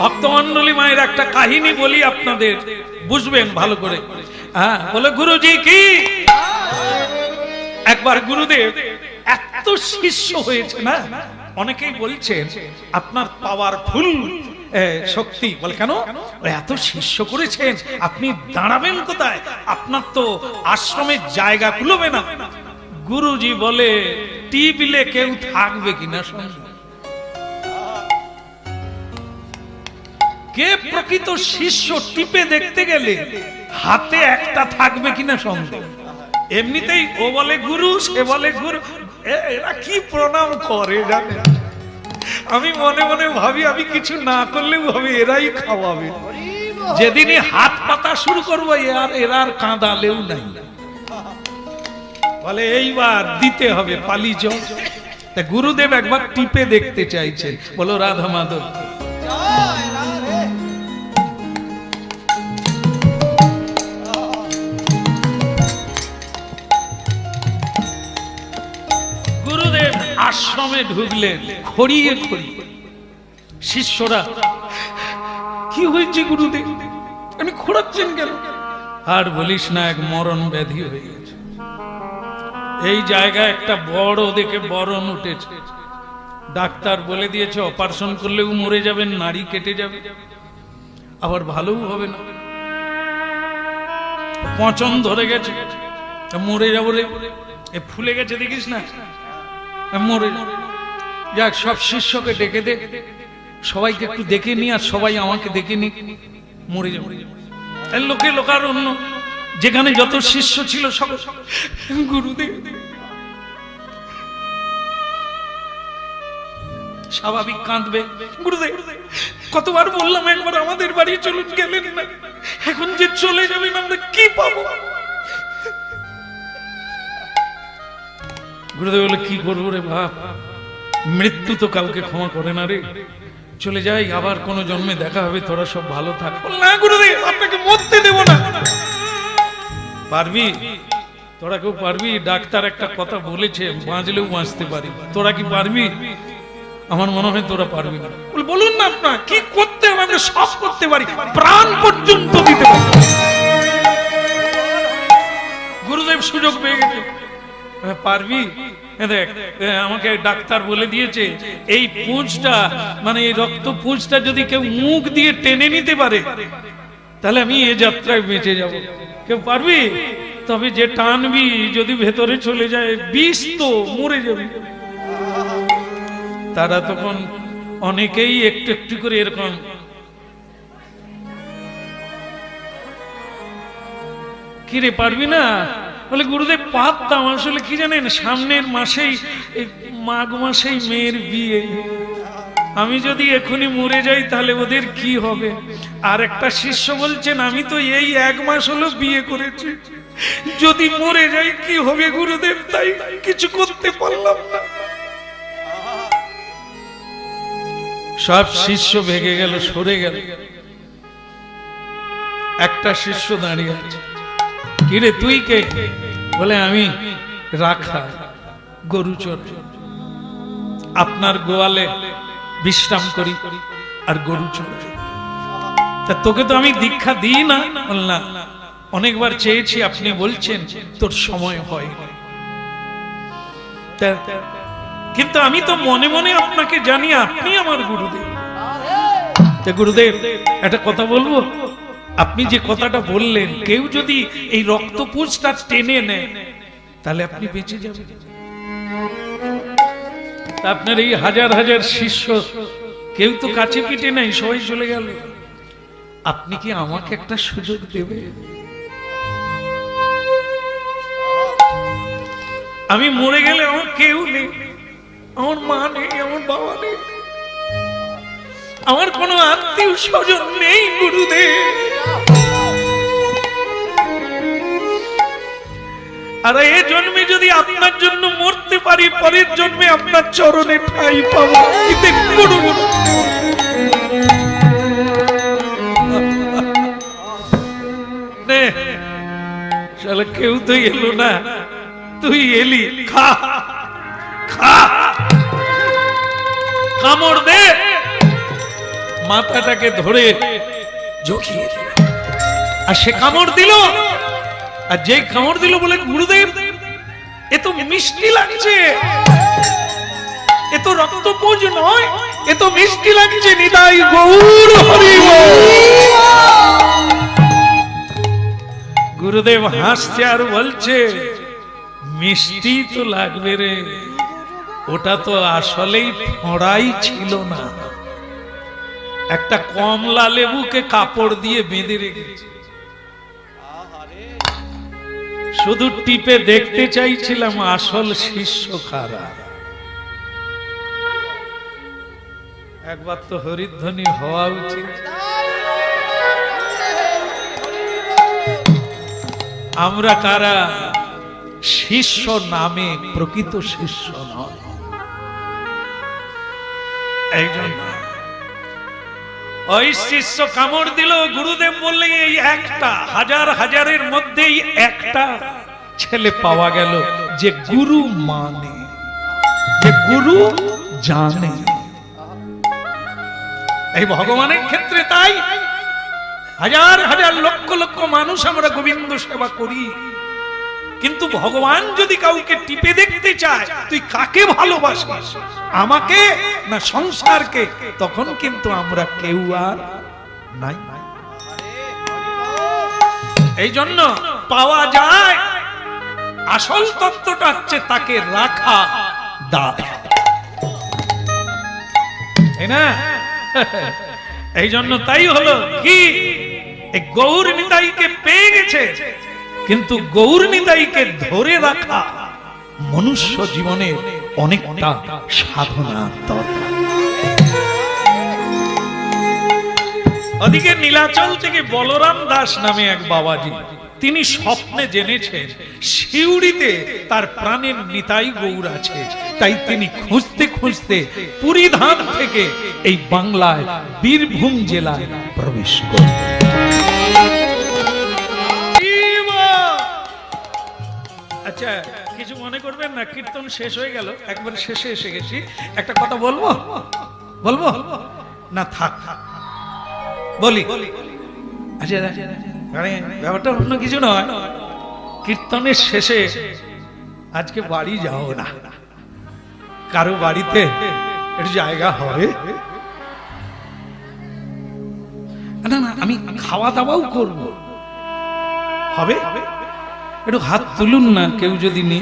ভক্তমন্ডলী মায়ের একটা কাহিনী বলি আপনাদের। বুঝবেন ভালো করে। হ্যাঁ বলে, গুরুজি কি? একবার গুরুদেব এত শিষ্য হয়েছে, না? অনেকেই বলছেন, আপনার পাওয়ারফুল শক্তি। বলে, কেন? এত শিষ্য করেছেন, আপনি দাঁড়াবেন কোথায়? আপনার তো আশ্রমের জায়গা খুলবে না। গুরুজি বলে টিপলে কেউ থাকবে কিনা সঙ্গে কে প্রকৃত শিষ্য টিপে দেখতে গেলে হাতে একটা থাকবে কিনা সন্দেহ? এমনিতেই ও বলে, গুরু, সে বলে, গুরু। এরা কি প্রণাম করে জানে আমি মনে মনে ভাবি, আমি কিছু না করলেও ভাবি এরাই খাওয়াবে। যেদিনই হাত পাতা শুরু করব আর, এরা আর কাঁদালেও নাই। বলে, এইবার দিতে হবে পালি তা গুরুদেব একবার টিপে দেখতে চাইছেন। বলো, রাধা মাধব আশ্রমে ঢুকলেন, খড়িয়ে খড়িয়ে। শিষ্যরা, কি হয়েছে গুরুদেব? আমি খোড়াচ্ছেন কেন? আর বলিস না, এক মরণ ব্যাধি হয়ে গেছে। এই জায়গায় একটা বড় দেখে বরণ উঠেছে। ডাক্তার বলে দিয়েছে, অপারেশন করলেও মরে যাবেন নাড়ি কেটে যাবে। আবার ভালোও হবে না। পচন ধরে গেছে, মরে যাব রে। এ ফুলে গেছে, দেখিস না? মরে যাক, সব শিষ্যকে ডেকে দে। সবাইকে একটু দেখে নি আর সবাই আমাকে দেখে নি। মরে যাব লোকে লোকার অন্য যেখানে যত শিষ্য ছিল সব গুরুদেব। স্বাভাবিক কাঁদবে। গুরুদেব, কতবার বললাম, একবার আমাদের বাড়ি চলুন, গেলেন না। এখন যে চলে যাবেন, আমরা কি পাবো? গুরুদেব বলে কি করব রে বাপ? মৃত্যু তো কাউকে ক্ষমা করে না রে। চলে যাই আবার কোনো জন্মে দেখা হবে তোরা সব ভালো থাক। না গুরুদেব আপনাকে মরতে দেব না। পারবি? তোরা কেউ পারবি? ডাক্তার একটা কথা বলেছে বাঁচলেও বাঁচতে পারি। তোরা কি পারবি? আমার মনে হয় তোরা পারবি না। বলে, বলুন না আপনার কি করতে হবে? আমরা সব করতে পারি। প্রাণ পর্যন্ত দিতে পারি। গুরুদেব সুযোগ পেয়ে গেছে। পারবি? দেখ আমাকে ডাক্তার বলে দিয়েছে, এই পুঁজটা মানে এই রক্ত পুঁজটা যদি কেউ মুখ দিয়ে টেনে নিতে পারে, তাহলে আমি এ যাত্রায় বেঁচে যাব। কেউ পারবি? তবে যে টানবি, যদি ভেতরে চলে যায়, বিষ তো মরে যাবে। তারা তখন অনেকেই একটু একটু করে এরকম, কিরে, পারবি না? বলে, গুরুদেব পারতাম আসলে কি জানেন? সামনের মাসেই মাঘ মাসেই মেয়ের বিয়ে। আমি যদি এখনই মরে যাই, তাহলে ওদের কি হবে? আর একটা শিষ্য বলছেন, আমি তো এই এক মাস হলো বিয়ে করেছি। যদি মরে যাই, কি হবে গুরুদেব? তাই কিছু করতে পারলাম না। সব শিষ্য ভেঙে গেল, সরে গেল। একটা শিষ্য দাঁড়িয়ে আছে। কিরে, তুই কে? বলে, আমি রাখা, গরু চোর আপনার গোয়ালে বিশ্রাম করি আর গরু চোর তা তোকে তো আমি দীক্ষা দিই না। বললাম অনেকবার চেয়েছি, আপনি বলছেন, তোর সময় হয় কিন্তু আমি তো মনে মনে আপনাকে জানি, আপনি আমার গুরুদেব। গুরুদেব, একটা কথা বলব? আপনি যে কথাটা বললেন, কেউ যদি এই রক্তপুঞ্জটা টেনে নেয়, তাহলে আপনি বেঁচে যাবেন। আপনার এই হাজার হাজার শিষ্য, কেউ তো কাছে পিটে নাই সবাই চলে গেল। আপনি কি আমাকে একটা সুযোগ দেবে আমি মরে গেলে আমার কেউ নেই, আমার মা নেই, আমার বাবা নেই। আমার কোনো আত্মীয় স্বজন নেই, গুরুদেব। আর এ জন্মে যদি আপনার জন্য মরতে পারি, পরের জন্মে আপনার চরণে ঠাই পাবো কেউ তো এলো না। তুই এলি, খা খা। কামড় দে। মাথাটাকে ধরে জখিয়ে দিল। আর সে কামড় দিল। আর যে কামড় দিল বলে, গুরুদেব, এ তো মিষ্টি লাগছে। এ তো রক্তপুঞ্জ নয়, এ তো মিষ্টি লাগছে নিতাই গৌর হরি গুরুদেব হাসছে আর বলছে, মিষ্টি তো লাগবে রে, ওটা তো আসলেই ফড়াই ছিল না। একটা কমলা লেবুকে কাপড় দিয়ে বেঁধে রেখেছে। শুধু টিপে দেখতে চাইছিলাম আসল শিষ্য খারা একবার তো হরিধ্বনি হওয়া উচিত। আমরা কারা? শিষ্য নামে প্রকৃত শিষ্য নয়। এই জন্য ওই শিষ্য কামড় দিল, গুরুদেব বললেন, এই একটা, হাজার হাজারের মধ্যেই একটা ছেলে পাওয়া গেল যে গুরু মানে যে গুরু জানে। এই ভগবানের ক্ষেত্রে তাই, হাজার হাজার লক্ষ লক্ষ মানুষ আমরা গোবিন্দ সেবা করি। কিন্তু ভগবান যদি কাউকে টিপে দেখতে চায়, তুই কাকে ভালোবাসিস? আমাকে না সংসারকে? তখন কিন্তু আমরা কেউ আর নাই। এই জন্য পাওয়া যায়, আসল তত্ত্বটা হচ্ছে তাকে রাখা তাই না? এই জন্য তাই হলো কি? গৌর নিতাইকে পেয়ে গেছে। কিন্তু গৌর নিতাইকে ধরে রাখা মনুষ্য জীবনের অনেকটা সাধনার দরকার। ওদিকে নীলাচল থেকে বলরাম দাস নামে এক বাবাজি, তিনি স্বপ্নে জেনেছেন শিউড়িতে তার প্রাণের নিতাই গৌর আছে। তাই তিনি খুঁজতে খুঁজতে পুরী ধাম থেকে এই বাংলায় বীরভূম জেলায় প্রবেশ করেন আচ্ছা কিছু মনে করবেন না? কীর্তন শেষ হয়ে গেল। একবার শেষে এসে গেছি। একটা কথা বলব? বলব? না, থাক বলি। আচ্ছা। মানে ব্যাপারটা অন্য কিছু নয়। কীর্তনের শেষে আজকে বাড়ি যাও না। কারও বাড়িতে একটু জায়গা হবে। না না, আমি খাওয়া দাওয়াও করব। হবে? একটু হাত তুলুন না, কেউ যদি নি।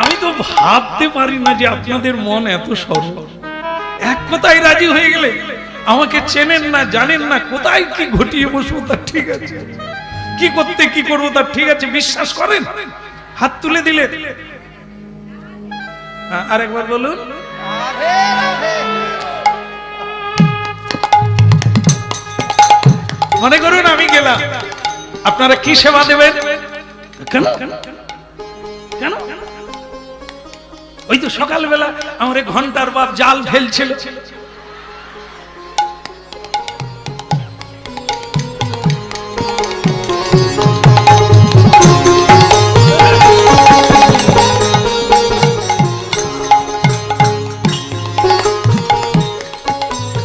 আমি তো ভাবতে পারি না যে আপনাদের মন এত সরল। এক কথায় রাজি হয়ে গেলে আমাকে চেনেন না, জানেন না, কোথায় কি ঘটিয়ে বসবো তার ঠিক আছে। কি করতে, কি করব তার ঠিক আছে, বিশ্বাস করেন? হাত তুলে দিলে। আর একবার বলুন। মনে করুন আমি গেলাম। আপনারা কি সেবা দেবেন? কেন? কেন? ওই তো সকালবেলা আমার ঘণ্টার বাপ জাল ফেলছিল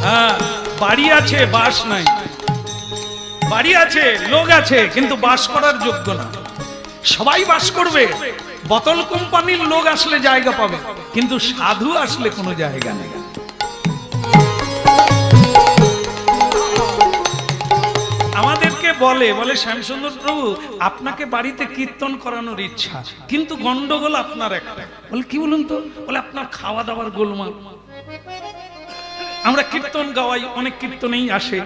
হ্যাঁ, বাড়ি আছে বাস নাই। বাড়ি আছে, লোক আছে, কিন্তু বাস করার যোগ্য না। সবাই বাস করবে। বোতল কোম্পানির লোক আসলে জায়গা পাবে, কিন্তু সাধু আসলে কোনো জায়গা নেই। আমাদেরকে বলে বলে শ্যামসুন্দর প্রভু আপনাকে বাড়িতে কীর্তন করানোর ইচ্ছা, কিন্তু গন্ডগোল আপনার একটা। বলে, কি বলুন তো? বলে, আপনার খাওয়া দাওয়ার গোলমাল। আমরা কীর্তন গাওয়াই, অনেক কীর্তনেই আসে।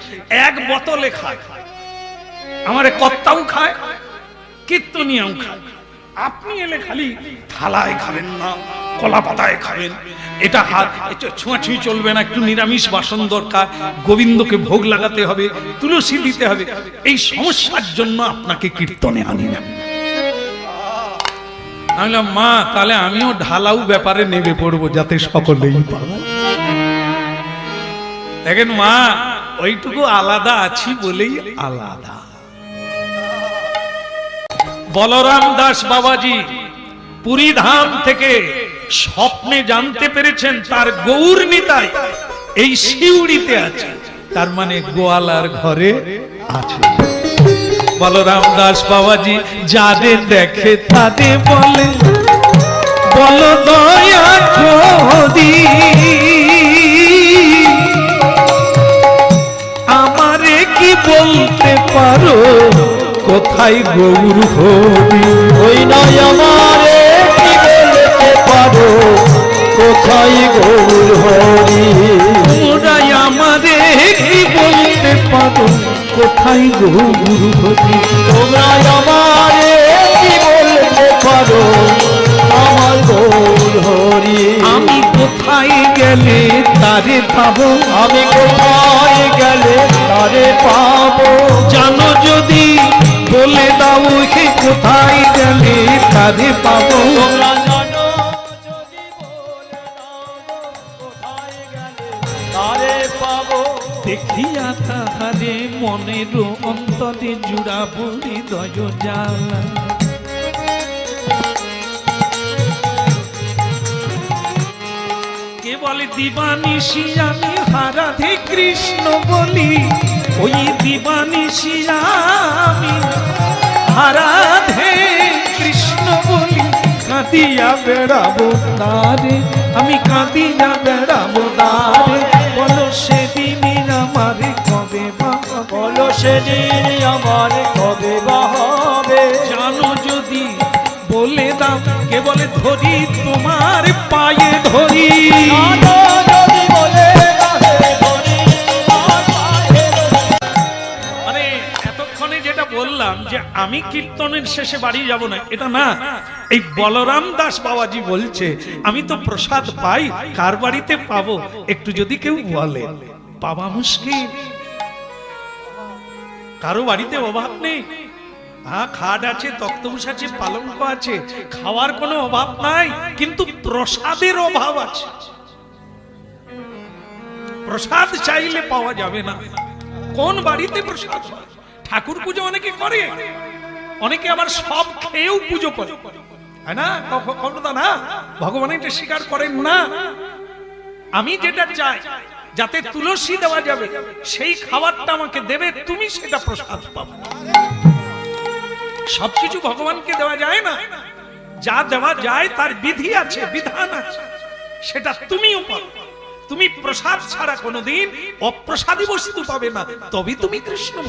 এক বোতলে খায়। আমার কর্তাও খায় কীর্তনিয়াও খায়। আপনি এলে খালি থালায় খাবেন না কলা পাতায় খাবেন। এটা হাত ছোঁয়াছুঁই চলবে না একটু নিরামিষ বাসন দরকার গোবিন্দকে ভোগ লাগাতে হবে তুলসী দিতে হবে। এই সমস্যার জন্য আপনাকে কীর্তনে আনি না। আমি বললাম, মা তাহলে আমিও ঢালাও ব্যাপারে নেমে পড়ব যাতে সকলেই পাবো দেখেন মা ওইটুকু আলাদা আছি বলেই আলাদা। বলরাম দাস বাবাজি পুরী ধাম থেকে স্বপ্নে জানতে পেরেছেন তার গৌর নিতাই এই শিউড়িতে আছে। তার মানে গোয়ালার ঘরে আছে। বলরাম দাস বাবাজি যাদের দেখে তাদের বলে, বল দয়া আমারে কি বলতে পারো? কোথায় গৌর হরি? ওই নয় আমারে কি বলতে পারো কোথায় গৌর হরি? তোমরাই আমারে কি বলতে পারো কোথায় গৌর হরি? তোমরা আমারে কি বলতে পারো আমার গৌর হরি। আমি কোথায় গেলে তারে পাবো? আমি কোথায় গেলে তারে পাবো? জানো যদি বলে দাও হে কোথায় গেলে তারে পাবো? দেখিয়া তাহারে মনের অন্তরে জুড়া বলি দয় জ্বালা কে বলে দিবানিশি আমি হারাধে কৃষ্ণ বলি। ওই দিবানিশি আমি হারাধে কৃষ্ণ বলি কাঁদিয়া বেড়াবো তারে। আমি কাঁদিয়া বেড়াবো তারে। বলো সেদিনই আমারে কবে বাবা বলো সেদিন আমার কবে হবে? জানো যদি বলে দাও কে বলে ধরি তোমার পায়ে ধরি। যদি বলে বললাম যে আমি কীর্তনের শেষে বাড়ি যাব না, এটা না। এই বলরাম দাস বাবাজি বলছে, আমি তো প্রসাদ পাই, কার বাড়িতে পাবো? একটু যদি কেউ বলে, পাওয়া মুশকিল। কারও বাড়িতে অভাব নেই। হ্যাঁ খাট আছে তক্তবুস আছে, পালঙ্ক আছে, খাওয়ার কোনো অভাব নাই, কিন্তু প্রসাদের অভাব আছে। প্রসাদ চাইলে পাওয়া যাবে না। কোন বাড়িতে প্রসাদ হয়? ঠাকুর পুজো অনেকে করে। অনেকে আবার সব খেয়েও পুজো করে। করেন না। আমি যেটা চাই, যাতে তুলসী দেওয়া যাবে, সেই খাবারটা আমাকে দেবে, তুমি সেটা প্রসাদ পাবে। সবকিছু ভগবানকে দেওয়া যায় না। যা দেওয়া যায়, তার বিধি আছে, বিধান আছে। সেটা তুমিও পাবে। তুমি প্রসাদ ছাড়া কোনোদিন অপ্রসাদী বস্তু পাবে না। তবে তুমি কৃষ্ণ।